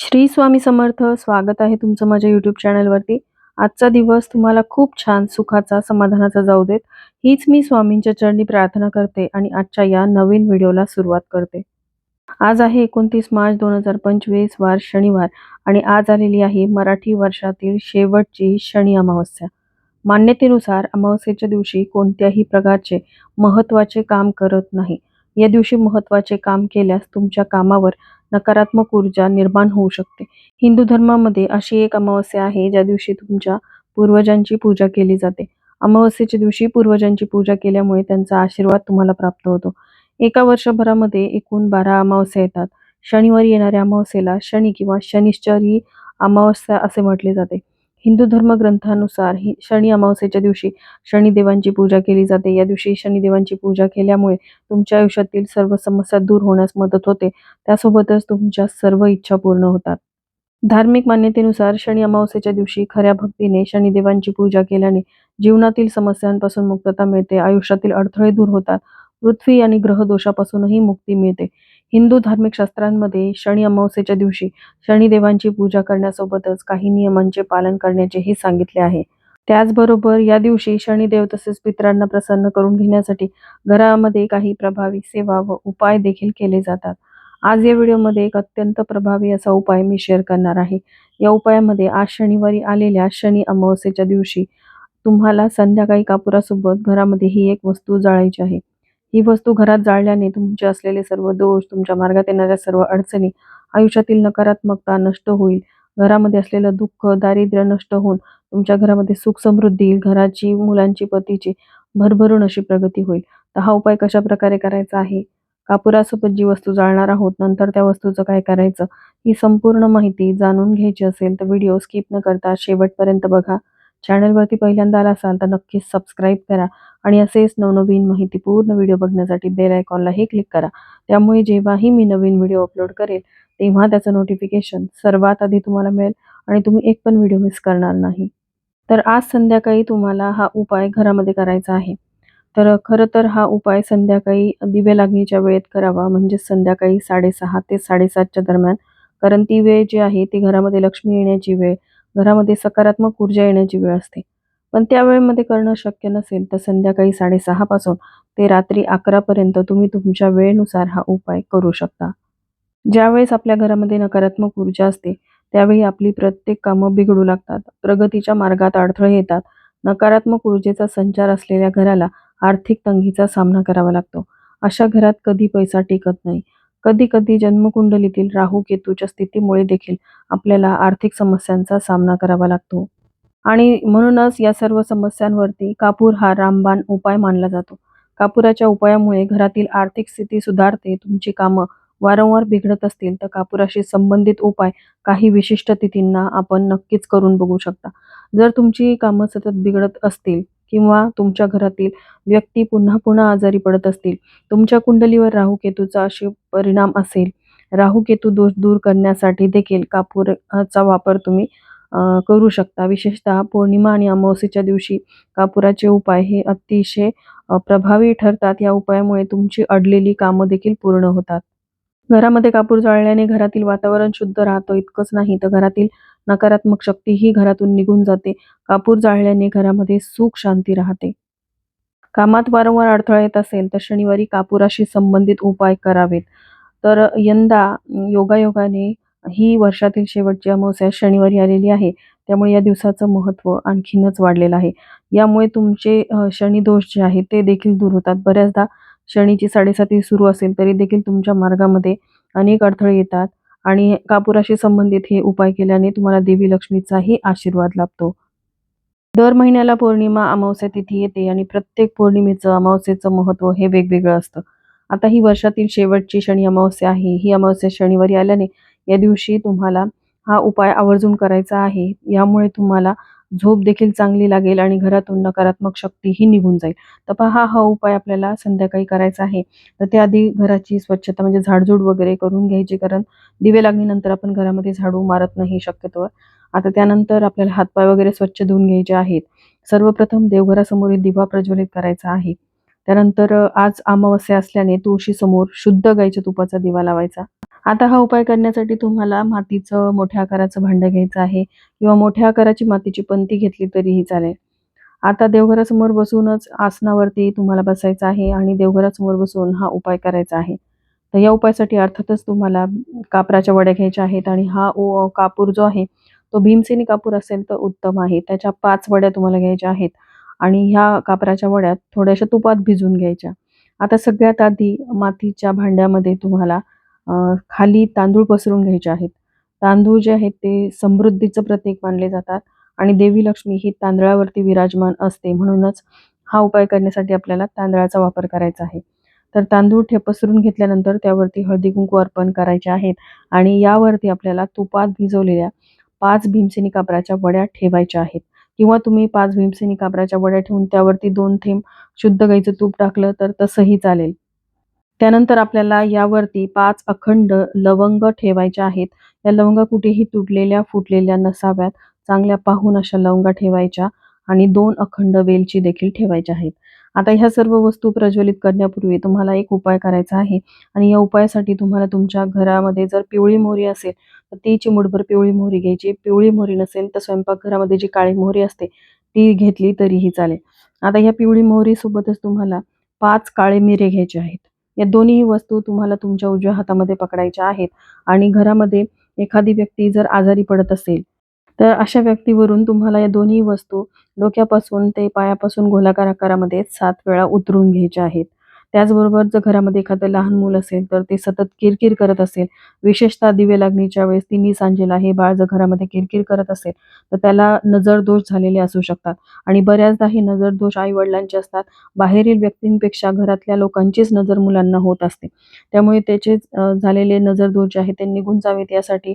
श्री स्वामी समर्थ स्वागत आहे तुमचं माझ्या यूट्यूब चॅनलवरती आजचा दिवस तुम्हाला खूप छान सुखाचा समाधानाचा जाऊ देत. हीच मी स्वामींच्या चरणी प्रार्थना करते आणि आजच्या या नवीन व्हिडिओला सुरुवात करते. आज आहे एकोणतीस मार्च दोन हजार पंचवीस वार शनिवार आणि आज आलेली आहे मराठी वर्षातील शेवटची शनी अमावस्या. मान्यतेनुसार अमावस्येच्या दिवशी कोणत्याही प्रकारचे महत्त्वाचे काम करत नाही. या दिवशी महत्त्वाचे काम केल्यास तुमच्या कामावर नकारात्मक ऊर्जा निर्माण होऊ शकते. हिंदू धर्मामध्ये अशी एक अमावस्या आहे ज्या दिवशी तुमच्या पूर्वजांची पूजा केली जाते. अमावस्येच्या दिवशी पूर्वजांची पूजा केल्यामुळे त्यांचा आशीर्वाद तुम्हाला प्राप्त होतो. एका वर्षभरामध्ये एकूण बारा अमावस्या येतात. शनिवारी येणाऱ्या अमावस्येला शनी किंवा शनिश्चरी अमावस्या असे म्हटले जाते. हिंदू धर्मग्रंथानुसार ही शनी अमावस्येच्या दिवशी शनिदेवांची पूजा केली जाते. या दिवशी शनिदेवांची पूजा केल्यामुळे तुमच्या आयुष्यातील सर्व समस्या दूर होण्यास मदत होते. त्यासोबतच तुमच्या सर्व इच्छा पूर्ण होतात. धार्मिक मान्यतेनुसार शनी अमावस्येच्या दिवशी खऱ्या भक्तीने शनिदेवांची पूजा केल्याने जीवनातील समस्यांपासून मुक्तता मिळते. आयुष्यातील अडथळे दूर होतात. पृथ्वी आणि ग्रह दोषापासूनही मुक्ती मिळते. हिंदू धार्मिक शास्त्रांमध्ये शनी अमावस्येच्या दिवशी शनिदेवांची पूजा करण्यासोबतच काही नियमांचे पालन करण्याचेही सांगितले आहे. त्याचबरोबर या दिवशी शनिदेव तसेच पितरांना प्रसन्न करून घेण्यासाठी घरामध्ये काही प्रभावी सेवा व उपाय देखील केले जातात. आज या व्हिडिओमध्ये एक अत्यंत प्रभावी असा उपाय मी शेअर करणार आहे. या उपायामध्ये आज शनिवारी आलेल्या शनी अमावस्येच्या दिवशी तुम्हाला संध्याकाळी कापुरासोबत घरामध्ये ही एक वस्तू जाळायची आहे. ही वस्तू घरात जाळल्याने तुमचे असलेले सर्व दोष तुमच्या मार्गात येणाऱ्या सर्व अडचणी आयुष्यातील नकारात्मकता नष्ट होईल. घरामध्ये असलेलं दुःख दारिद्र्य नष्ट होऊन तुमच्या घरामध्ये सुख समृद्धी घराची मुलांची पतीची भरभरून अशी प्रगती होईल. तर हा उपाय कशा प्रकारे करायचा आहे? कापुरासोबत जी वस्तू जाळणार आहोत नंतर त्या वस्तूचं काय करायचं? ही संपूर्ण माहिती जाणून घ्यायची असेल तर व्हिडिओ स्किप न करता शेवटपर्यंत बघा. चॅनलवरती पहिल्यांदा आला असाल तर नक्कीच सबस्क्राईब करा. आणि असेच नवनवीन माहिती पूर्ण व्हिडिओ बघण्यासाठी बेल आयकॉनलाही क्लिक करा. त्यामुळे जेव्हाही मी नवीन व्हिडिओ अपलोड करेल तेव्हा त्याचं नोटिफिकेशन सर्वात आधी तुम्हाला मिळेल आणि तुम्ही एक पण व्हिडिओ मिस करणार नाही. तर आज संध्याकाळी तुम्हाला हा उपाय घरामध्ये करायचा आहे. तर खरं तर हा उपाय संध्याकाळी दिवे लागणीच्या वेळेत करावा म्हणजे संध्याकाळी साडेसहा ते साडेसातच्या दरम्यान. कारण ती वेळ जी आहे ती घरामध्ये लक्ष्मी येण्याची वेळ घरामध्ये सकारात्मक ऊर्जा येण्याची वेळ असते. पण त्या वेळेमध्ये करणं शक्य नसेल तर संध्याकाळी साडेसहापासून ते रात्री अकरापर्यंत तुम्ही तुमच्या वेळेनुसार हा उपाय करू शकता. ज्यावेळेस आपल्या घरामध्ये नकारात्मक ऊर्जा असते त्यावेळी आपली प्रत्येक कामं बिघडू लागतात. प्रगतीच्या मार्गात अडथळे येतात. नकारात्मक ऊर्जेचा संचार असलेल्या घराला आर्थिक तंगीचा सामना करावा लागतो. अशा घरात कधी पैसा टिकत नाही. कधी कधी जन्मकुंडलीतील राहू केतूच्या स्थितीमुळे देखील आपल्याला आर्थिक समस्यांचा सामना करावा लागतो. आणि म्हणूनच या सर्व समस्यांवरती कापूर हा रामबाण उपाय मानला जातो. कापुराच्या उपायामुळे घरातील आर्थिक स्थिती सुधारते तुमची कामं वारंवार बिघडत असतील तर कापुराशी संबंधित उपाय काही विशिष्ट तिथींना आपण नक्कीच करून बघू शकता. जर तुमची कामं सतत बिघडत असतील किंवा तुमच्या घरातील व्यक्ती पुन्हा पुन्हा आजारी पडत असतील तुमच्या कुंडलीवर राहू केतूचा असे परिणाम असेल. राहू केतू दोष दूर करण्यासाठी देखील कापूरचा वापर तुम्ही करू शकता. विशेषतः पौर्णिमा आणि अमावस्येच्या दिवशी कापुराचे उपाय हे अतिशय प्रभावी ठरतात. या उपायामुळे तुमची अडलेली कामं देखील पूर्ण होतात. घरामध्ये कापूर जाळल्याने घरातील वातावरण शुद्ध राहतं इतकंच नाही तर घरातील नकारात्मक शक्ती ही घरातून निघून जाते. कापूर जाळल्याने घरामध्ये सुख शांती राहते. कामात वारंवार अडथळा येत असेल तर शनिवारी कापुराशी संबंधित उपाय करावेत. तर यंदा योगायोगाने ही वर्षातील शेवटची अमावस्या शनिवारी आलेली आहे. त्यामुळे या दिवसाचं महत्त्व आणखीनच वाढलेलं आहे. यामुळे तुमचे शनिदोष जे आहे ते देखील दूर होतात. बऱ्याचदा शनीची साडेसाती सुरू असेल तरी देखील तुमच्या मार्गामध्ये अनेक अडथळे येतात आणि कापुराशी संबंधित हे उपाय केल्याने तुम्हाला देवी लक्ष्मीचाही आशीर्वाद लाभतो. दर महिन्याला पौर्णिमा अमावस्या तिथी येते आणि प्रत्येक पौर्णिमेचं अमावस्येचं महत्त्व हे वेगवेगळं असतं. आता ही वर्षातील शेवटची शनी अमावस्या आहे. ही अमावस्या शनिवारी आल्याने या दिवशी तुम्हाला हा उपाय आवर्जून करायचा आहे. यामुळे तुम्हाला झोप देखील चांगली लागेल आणि घरातून नकारात्मक शक्तीही निघून जाईल. तर पहा हा उपाय आपल्याला संध्याकाळी करायचा आहे. तर त्याआधी घराची स्वच्छता म्हणजे झाडझूड वगैरे करून घ्यायची कारण दिवे लागणीनंतर आपण घरामध्ये झाडू मारत नाही शक्यतोवर. आता त्यानंतर आपल्याला हातपाय वगैरे स्वच्छ धुवून घ्यायचे आहेत. सर्वप्रथम देवघरासमोरील दिवा प्रज्वलित करायचा आहे. त्यानंतर आज अमावस्या असल्याने तुळशी समोर शुद्ध गाईच्या तुपाचा दिवा लावायचा. आता हा उपाय करण्यासाठी तुम्हाला मातीचं मोठ्या आकाराचं भांडं घ्यायचं आहे किंवा मोठ्या आकाराची मातीची पंती घेतली तरीही चालेल. आता देवघरासमोर बसूनच आसनावरती तुम्हाला बसायचं आहे आणि देवघरासमोर बसून हा उपाय करायचा आहे. तर या उपायासाठी अर्थातच तुम्हाला कापराच्या वड्या घ्यायच्या आहेत आणि हा ओ कापूर जो आहे तो भीमसेनी कापूर असेल तर उत्तम आहे. त्याच्या पाच वड्या तुम्हाला घ्यायच्या आहेत आणि ह्या कापराच्या वड्यात थोड्याशा तुपात भिजवून घ्यायच्या. आता सगळ्यात आधी मातीच्या भांड्यामध्ये तुम्हाला खाली तांदूळ पसरून घ्यायचे आहेत. तांदूळ जे आहेत ते समृद्धीचं प्रतीक मानले जातात आणि देवी लक्ष्मी ही तांदळावरती विराजमान असते म्हणूनच हा उपाय करण्यासाठी आपल्याला तांदळाचा वापर करायचा आहे. तर तांदूळ ठे पसरून घेतल्यानंतर त्यावरती हळदी कुंकू अर्पण करायचे आहेत आणि यावरती आपल्याला तुपात भिजवलेल्या पाच भीमसेनी कापराच्या वड्या ठेवायच्या आहेत. किंवा तुम्ही पाच भीमसेनी कापराच्या वड्या ठेवून त्यावरती दोन थेंब शुद्ध गाईचं तूप टाकलं तर तसंही चालेल. त्यानंतर आपल्याला यावरती पाच अखंड लवंग ठेवायच्या आहेत. या लवंगा कुठेही तुटलेल्या फुटलेल्या नसाव्यात. चांगल्या पाहून अशा लवंगा ठेवायच्या आणि दोन अखंड वेलची देखील ठेवायच्या आहेत. आता ह्या सर्व वस्तू प्रज्वलित करण्यापूर्वी तुम्हाला एक उपाय करायचा आहे आणि या उपायासाठी तुम्हाला तुमच्या घरामध्ये जर पिवळी मोहरी असेल तर ती चिमूटभर पिवळी मोहरी घ्यायची. पिवळी मोहरी नसेल तर स्वयंपाकघरामध्ये जी काळी मोहरी असते ती घेतली तरीही चालेल. आता ह्या पिवळी मोहरी सोबतच तुम्हाला पाच काळे मिरे घ्यायचे आहेत. या दोन्ही वस्तू तुम्हाला तुमच्या उजव्या हातामध्ये पकडायच्या आहेत. आणि घरामध्ये एखादी व्यक्ती जर आजारी पडत असेल तर अशा व्यक्तीवरून तुम्हाला या दोन्ही वस्तू डोक्यापासून ते पायापासून गोलाकार आकारामध्ये सात वेळा उतरून घ्यायच्या आहेत. त्याचबरोबर जर घरामध्ये एखादं लहान मूल असेल तर ते सतत किरकिर करत असेल. विशेषतः दिवे लागणीच्या वेळेस तिन्ही सांजेला हे बाळ जर घरामध्ये किरकिर करत असेल तर त्याला नजर दोष झालेले असू शकतात. आणि बऱ्याचदा हे नजर दोष आई वडिलांचे असतात. बाहेरील व्यक्तींपेक्षा घरातल्या लोकांचीच नजर मुलांना होत असते. त्यामुळे त्याचे झालेले नजर दोष जे आहेत ते निघून जावेत. यासाठी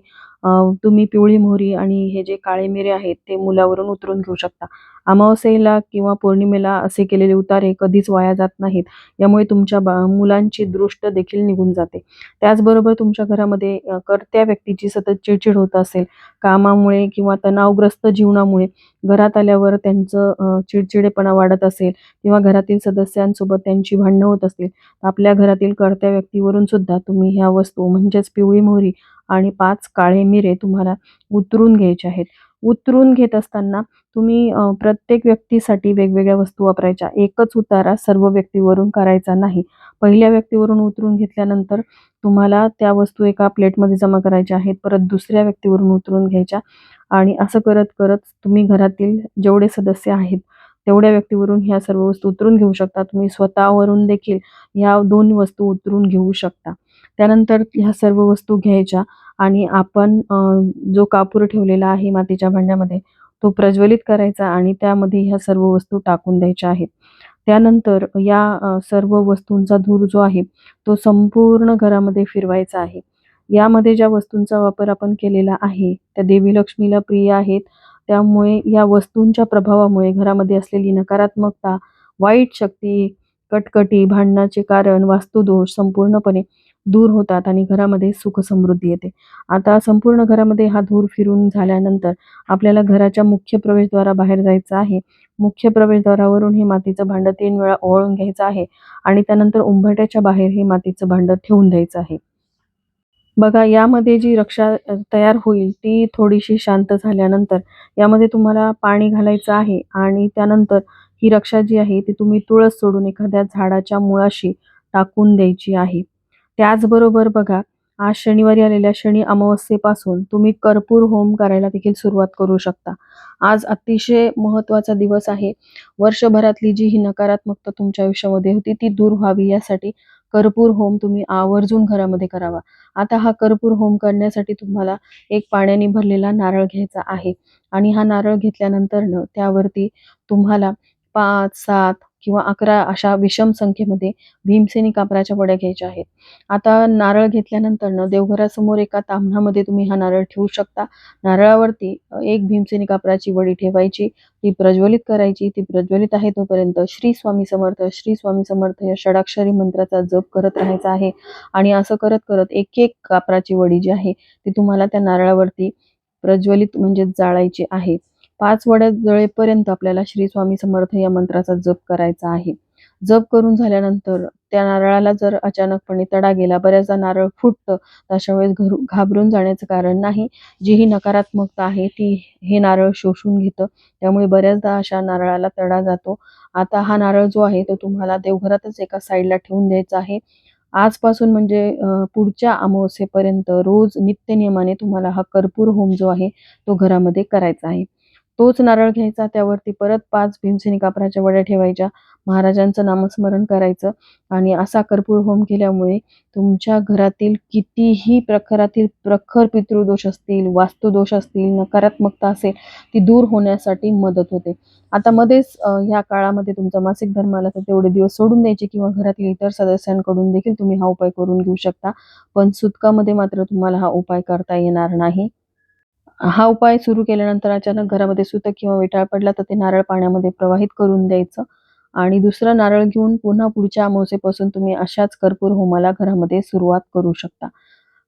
तुम्ही पिवळी मोहरी आणि हे जे काळे मिरे आहेत ते मुलावरून उतरून घेऊ शकता. अमावस्येला किंवा पौर्णिमेला असे केलेले उतारे कधीच वाया जात नाहीत. यामुळे तुमच्या बा मुलांची दृष्ट देखील निघून जाते. त्याचबरोबर तुमच्या घरामध्ये कर्त्या व्यक्तीची सतत चिडचिड होत असेल कामामुळे किंवा तणावग्रस्त जीवनामुळे घरात आल्यावर त्यांचं चिडचिडेपणा वाढत असेल किंवा घरातील सदस्यांसोबत त्यांची भांडणं होत असतील आपल्या घरातील कर्त्या व्यक्तीवरून सुद्धा तुम्ही ह्या वस्तू म्हणजेच पिवळी मोहरी आणि पाच काळे मिरे तुम्हाला उतरून घ्यायचे आहेत. उतरून घेत असताना तुम्ही प्रत्येक व्यक्तीसाठी वेगवेगळ्या वस्तू वापरायच्या. एकच उतारा सर्व व्यक्तीवरून करायचा नाही. पहिल्या व्यक्तीवरून उतरून घेतल्यानंतर तुम्हाला त्या वस्तू एका प्लेटमध्ये जमा करायच्या आहेत. परत दुसऱ्या व्यक्तीवरून उतरून घ्यायच्या. आणि असं करत करत तुम्ही घरातील जेवढे सदस्य आहेत तेवढ्या व्यक्तीवरून ह्या सर्व वस्तू उतरून घेऊ शकता. तुम्ही स्वतःवरून देखील ह्या दोन वस्तू उतरून घेऊ शकता. त्यानंतर ह्या सर्व वस्तू घ्यायच्या आणि आपण जो कापूर ठेवलेला आहे मातीच्या भांड्यामध्ये तो प्रज्वलित करायचा आणि त्यामध्ये ह्या सर्व वस्तू टाकून द्यायच्या आहेत. त्यानंतर या सर्व वस्तूंचा धूर जो आहे तो संपूर्ण घरामध्ये फिरवायचा आहे. यामध्ये ज्या वस्तूंचा वापर आपण केलेला आहे त्या देवी लक्ष्मीला प्रिय आहेत. त्यामुळे या वस्तूंच्या प्रभावामुळे घरामध्ये असलेली नकारात्मकता वाईट शक्ती कटकटी भांडणाचे कारण वास्तुदोष संपूर्णपणे दूर होतात आणि घरामध्ये सुख समृद्धी येते. आता संपूर्ण घरामध्ये हा धूर फिरून झाल्यानंतर आपल्याला घराच्या मुख्य प्रवेशद्वारा बाहेर जायचं आहे. मुख्य प्रवेशद्वारावरून हे मातीचं भांडं तीन वेळा ओळून घ्यायचं आहे आणि त्यानंतर उंबरट्याच्या बाहेर हे मातीचं भांडं ठेवून द्यायचं आहे. बघा यामध्ये जी रक्षा तयार होईल ती थोडीशी शांत झाल्यानंतर यामध्ये तुम्हाला पाणी घालायचं आहे आणि त्यानंतर ही रक्षा जी आहे ती तुम्ही तुळस सोडून एखाद्या झाडाच्या मुळाशी टाकून द्यायची आहे. त्याचबरोबर बघा आज शनिवारी आलेल्या शनी अमावस्येपासून तुम्ही कर्पूर होम करायला देखील सुरुवात करू शकता. आज अतिशय महत्त्वाचा दिवस आहे. वर्षभरातली जी ही नकारात्मकता तुमच्या आयुष्यामध्ये होती ती दूर व्हावी यासाठी कर्पूर होम तुम्ही आवर्जून घरामध्ये करावा. आता हा कर्पूर होम करण्यासाठी तुम्हाला एक पाण्याने भरलेला नारळ घ्यायचा आहे. आणि हा नारळ घेतल्यानंतर त्यावरती तुम्हाला पाच सात किंवा अकरा अशा विषम संख्येमध्ये भीमसेनी कापराच्या वड्या घ्यायच्या आहेत. आता नारळ घेतल्यानंतर देवघरासमोर एका तांबणामध्ये तुम्ही हा नारळ ठेवू शकता. नारळावरती एक भीमसेनी कापराची वडी ठेवायची ती प्रज्वलित करायची ती प्रज्वलित आहे तोपर्यंत श्री स्वामी समर्थ श्री स्वामी समर्थ या षडाक्षरी मंत्राचा जप करत राहायचा आहे. आणि असं करत करत एक एक कापराची वडी जी आहे ती तुम्हाला त्या नारळावरती प्रज्वलित म्हणजे जाळायची आहे. पाच वड्या जळेपर्यंत आपल्याला श्री स्वामी समर्थ या मंत्राचा जप करायचा आहे. जप करून झाल्यानंतर त्या नारळाला जर अचानकपणे तडा गेला बऱ्याचदा नारळ फुटतं अशा वेळेस घरू घाबरून जाण्याचं कारण नाही. जी ही नकारात्मकता आहे ती हे नारळ शोषून घेतं. त्यामुळे बऱ्याचदा अशा नारळाला तडा जातो. आता हा नारळ जो आहे तो तुम्हाला देवघरातच एका साईडला ठेवून द्यायचा आहे. आजपासून म्हणजे पुढच्या अमावस्येपर्यंत रोज नित्यनियमाने तुम्हाला हा कर्पूर होम जो आहे तो घरामध्ये करायचा आहे. तोच नारळ घ्यायचा त्यावरती परत पाच भीमसेनी कापराच्या वड्या ठेवायच्या महाराजांचं नामस्मरण करायचं आणि असा कर्पूर होम केल्यामुळे तुमच्या घरातील कितीही प्रखरातील प्रखर पितृदोष असतील वास्तुदोष असतील नकारात्मकता असेल ती दूर होण्यासाठी मदत होते. आता मध्येच ह्या काळामध्ये तुमचा मासिक धर्म आला तर तेवढे दिवस सोडून द्यायचे किंवा घरातील इतर सदस्यांकडून देखील तुम्ही हा उपाय करून घेऊ शकता पण सुतकामध्ये मात्र तुम्हाला हा उपाय करता येणार नाही. हा उपाय सुरू केल्यानंतर अचानक घरामध्ये सुतक किंवा विटाळ पडला तर ते नारळ पाण्यामध्ये प्रवाहित करून द्यायचं. आणि दुसरं नारळ घेऊन पुन्हा पुढच्या अमावस्येपासून तुम्ही अशाच कर्पूर होमाला घरामध्ये सुरुवात करू शकता.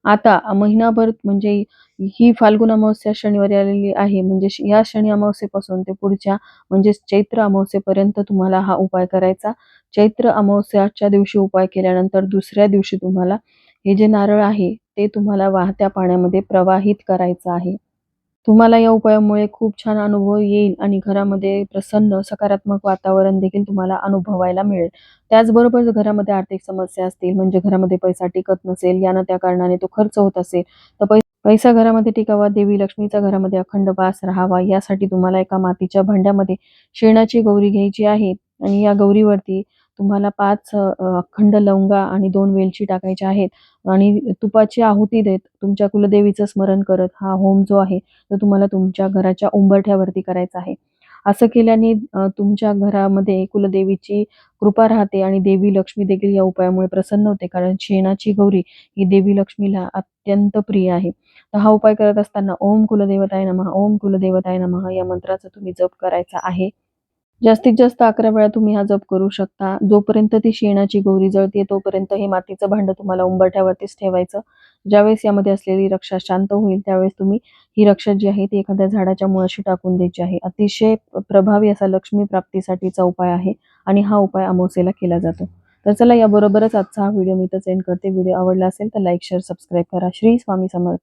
आता महिनाभर म्हणजे ही फाल्गुन अमावस्या शनिवारी आलेली आहे. म्हणजे श- या शनी अमावस्येपासून ते पुढच्या म्हणजेच चैत्र अमावस्येपर्यंत तुम्हाला हा उपाय करायचा. चैत्र अमावस्याच्या दिवशी उपाय केल्यानंतर दुसऱ्या दिवशी तुम्हाला हे जे नारळ आहे ते तुम्हाला वाहत्या पाण्यामध्ये प्रवाहित करायचं आहे. तुम्हाला या उपायामुळे खूप छान अनुभव येईल आणि घरामध्ये प्रसन्न सकारात्मक वातावरण देखील तुम्हाला अनुभवायला मिळेल. त्याचबरोबर जर घरामध्ये आर्थिक समस्या असतील म्हणजे घरामध्ये पैसा टिकत नसेल यानं त्या कारणाने तो खर्च होत असेल तर पै पैसा घरामध्ये टिकावा देवी लक्ष्मीचा घरामध्ये अखंड वास राहावा यासाठी तुम्हाला एका मातीच्या भांड्यामध्ये शेणाची गौरी घ्यायची आहे. आणि या गौरीवरती तुम्हाला पाच अखंड लवंगा आणि दोन वेलची टाकायच्या आहेत आणि तुपाची आहुती देत तुमच्या कुलदेवीचं स्मरण करत हा होम जो आहे तो तुम्हाला तुमच्या घराच्या उंबरठ्यावरती करायचा आहे. असं केल्याने तुमच्या घरामध्ये कुलदेवीची कृपा राहते आणि देवी लक्ष्मी देखील या उपायामुळे प्रसन्न होते कारण शेणाची गौरी ही देवी लक्ष्मीला अत्यंत प्रिय आहे. तर हा उपाय करत असताना ओम कुलदेवताय नमः ओम कुलदेवताय नमः या मंत्राचा तुम्ही जप करायचा आहे. जास्तीत जास्त अकरा वेळा तुम्ही हा जप करू शकता. जोपर्यंत ती शेणाची गौरी जळते तोपर्यंत हे मातीचं भांडं तुम्हाला उंबरठ्यावरतीच ठेवायचं. ज्यावेळेस यामध्ये असलेली रक्षा शांत होईल त्यावेळेस तुम्ही ही रक्षा जी आहे ती एखाद्या झाडाच्या मुळाशी टाकून द्यायची आहे. अतिशय प्रभावी असा लक्ष्मी प्राप्तीसाठीचा उपाय आहे आणि हा उपाय अमावस्येला केला जातो. तर चला याबरोबरच आजचा हा व्हिडिओ मी तर सेंड करते. व्हिडिओ आवडला असेल तर लाईक शेअर सबस्क्राईब करा. श्री स्वामी समर्थ